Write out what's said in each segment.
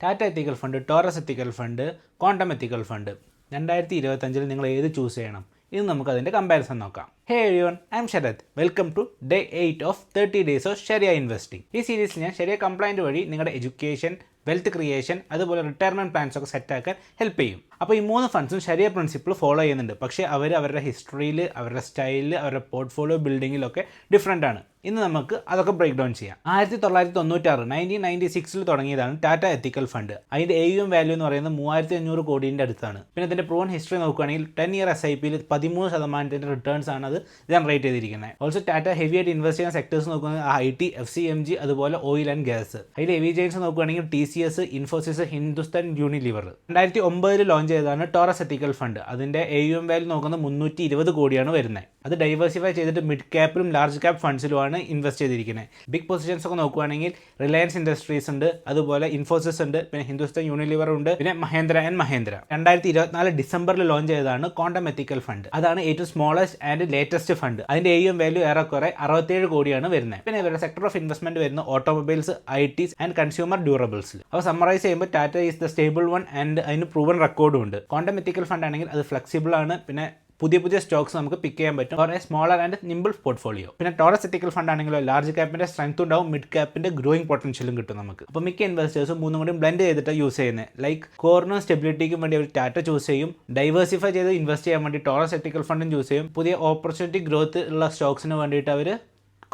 Tata ethical fund Taurus ethical fund Quantum ethical fund രണ്ടായിരത്തി ഇരുപത്തഞ്ചിൽ നിങ്ങൾ ഏത് ചൂസ് ചെയ്യണം? ഇന്ന് നമുക്ക് അതിന്റെ കമ്പാരിസൺ നോക്കാം. Hey everyone I'm Sharath welcome to day eight of thirty days of Sharia investing ഈ സീരീസിൽ ഞാൻ ശരിയ കംപ്ലൈന്റ് വഴി നിങ്ങളുടെ എഡ്യൂക്കേഷൻ വെൽത്ത് ക്രിയേഷൻ അതുപോലെ റിട്ടയർമെന്റ് പ്ലാൻസ് ഒക്കെ സെറ്റാക്കാൻ ഹെൽപ്പ് ചെയ്യും. അപ്പോൾ ഈ മൂന്ന് ഫണ്ട്സും ശരിയ പ്രിൻസിപ്പിൾ ഫോളോ ചെയ്യുന്നുണ്ട്. പക്ഷേ അവർ അവരുടെ ഹിസ്റ്ററിയിൽ അവരുടെ സ്റ്റൈലിൽ അവരുടെ പോർട്ട്ഫോളിയോ ബിൽഡിങ്ങിലൊക്കെ ഡിഫറെന്റ് ആണ്. ഇന്ന് നമുക്ക് അതൊക്കെ ബ്രേക്ക് ഡൗൺ ചെയ്യാം. ആയിരത്തി തൊള്ളായിരത്തി തൊണ്ണൂറ്റാറ് നയന്റീൻ നയന്റി സിക്സിൽ തുടങ്ങിയതാണ് ടാറ്റ എത്തിക്കൽ ഫണ്ട് അതിന്റെ എ യു എം വാല്യൂ എന്ന് പറയുന്നത് മൂവായിരത്തി അഞ്ഞൂറ് കോടീന്റെ അടുത്താണ്. പിന്നെ ഇതിന്റെ പ്രൂൺ ഹിസ്റ്ററി നോക്കുകയാണെങ്കിൽ ടെൻ ഇയർ എസ് ഐ പിയിൽ പതിമൂന്ന് ശതമാനത്തിന്റെ റിട്ടേൺസ് ആണ് അത് ജനറേറ്റ് ചെയ്തിരിക്കുന്നത്. ഓൾസോ ടാറ്റ ഹെവി ആയിട്ട് ഇൻവെസ്റ്റ് ചെയ്യുന്ന സെക്ടേഴ്സ് നോക്കുന്നത് I T F M C G അതുപോലെ ഓയിൽ ആൻഡ് ഗ്യാസ് അതിൽ ഹെവി ജെയിൻസ് നോക്കുകയാണെങ്കിൽ T C S Infosys Hindustan Unilever രണ്ടായിരത്തി ഒമ്പതിൽ ലോഞ്ച് ചെയ്തതാണ് ടോറസ് എത്തിക്കൽ ഫണ്ട് അതിന്റെ എ യു എം വാല്യൂ നോക്കുന്നത് മുന്നൂറ്റി ഇരുപത് കോടിയാണ് വരുന്നത്. അത് ഡൈവേഴ്സിഫൈ ചെയ്തിട്ട് മിഡ് ക്യാപ്പിലും ലാർജ് ക്യാപ്പ് ഫണ്ട്സിലുമാണ് ഇൻവെസ്റ്റ് ചെയ്തിരിക്കുന്നത്. ബിഗ് പൊസിഷൻസ് ഒക്കെ നോക്കുകയാണെങ്കിൽ റിലയൻസ് ഇൻഡസ്ട്രീസ് ഉണ്ട് അതുപോലെ ഇൻഫോസിസ് ഉണ്ട് പിന്നെ ഹിന്ദുസ്ഥാൻ യൂണിലിവർ ഉണ്ട് പിന്നെ മഹേന്ദ്ര ആൻഡ് മഹേന്ദ്ര രണ്ടായിരത്തി ഇരുപത്തിനാല് ഡിസംബറിൽ ലോഞ്ച് ചെയ്തതാണ് ക്വാണ്ടം എത്തിക്കൽ ഫണ്ട് അതാണ് ഏറ്റവും സ്മോളസ്റ്റ് ആൻഡ് ലേറ്റസ്റ്റ് ഫണ്ട് അതിന്റെ എ വാല്യൂ ഏറെക്കുറെ അറുപത്തേഴ് കോടിയാണ് വരുന്നത്. പിന്നെ ഇവരുടെ സെക്ടർ ഓഫ് ഇൻവെസ്റ്റ്മെന്റ് വരുന്ന automobiles I T and consumer ഡ്യൂറബിൾസിൽ അപ്പോൾ സമ്മറൈസ് ചെയ്യുമ്പോൾ Tata is the stable one and അതിന് പ്രൂവൻ റെക്കോർഡും ഉണ്ട്. ക്വാണ്ടം എത്തിക്കൽ ഫണ്ട് ആണെങ്കിൽ അത് ഫ്ലെക്സിബിൾ ആണ്. പിന്നെ പുതിയ പുതിയ സ്റ്റോക്സ് നമുക്ക് പിക്ക് ചെയ്യാൻ പറ്റും. For a smaller and nimble portfolio പിന്നെ ടോറസ് എത്തിക്കൽ ഫണ്ട് ആണെങ്കിലോ ലാർജ് ക്യാപ്പിന്റെ സ്ട്രെങ്ത് ഉണ്ടാവും. മിഡ് ക്യാപ്പിന്റെ ഗ്രോയിങ് പൊട്ടൻഷ്യലും കിട്ടും നമുക്ക്. അപ്പോൾ മിക്ക ഇൻവെസ്റ്റേഴ്സും മൂന്നും കൂടി ബ്ലെൻഡ് ചെയ്തിട്ട് യൂസ് ചെയ്യുന്നത് ലൈക്ക് കോറിനും സ്റ്റെബിലിറ്റിക്കും വേണ്ടി അവർ ടാറ്റ ചൂസ് ചെയ്യും. ഡൈവേഴ്സിഫൈ ചെയ്ത് ഇൻവെസ്റ്റ് ചെയ്യാൻ വേണ്ടി ടോറസ് എത്തിക്കൽ ഫണ്ടും ചൂസ് ചെയ്യും. പുതിയ ഓപ്പർച്യൂണിറ്റി ഗ്രോത്ത് ഉള്ള സ്റ്റോക്സിന് വേണ്ടിയിട്ട് അവർ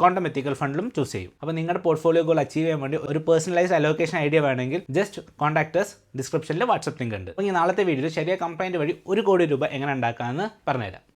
ക്വാണ്ടം എത്തിക്കൽ ഫണ്ടിലും ചൂസ് ചെയ്യും. അപ്പോൾ നിങ്ങളുടെ പോർട്ട്ഫോളിയോ ഗോൾ അച്ചീവ് ചെയ്യാൻ വേണ്ടി ഒരു പേഴ്സണലൈസ് അലോക്കേഷൻ ഐഡിയ വേണമെങ്കിൽ ജസ്റ്റ് കോൺടാക്ടേഴ്സ് ഡിസ്ക്രിപ്ഷനിൽ വാട്സപ്പ് ലിങ്ക് ഉണ്ട്. അപ്പോൾ ഈ നാളത്തെ വീഡിയോയിൽ ശരിയായ കംപ്ലൈന്റ് വഴി ഒരു കോടി രൂപ എങ്ങനെ ഉണ്ടാക്കാമെന്ന് പറഞ്ഞുതരാം.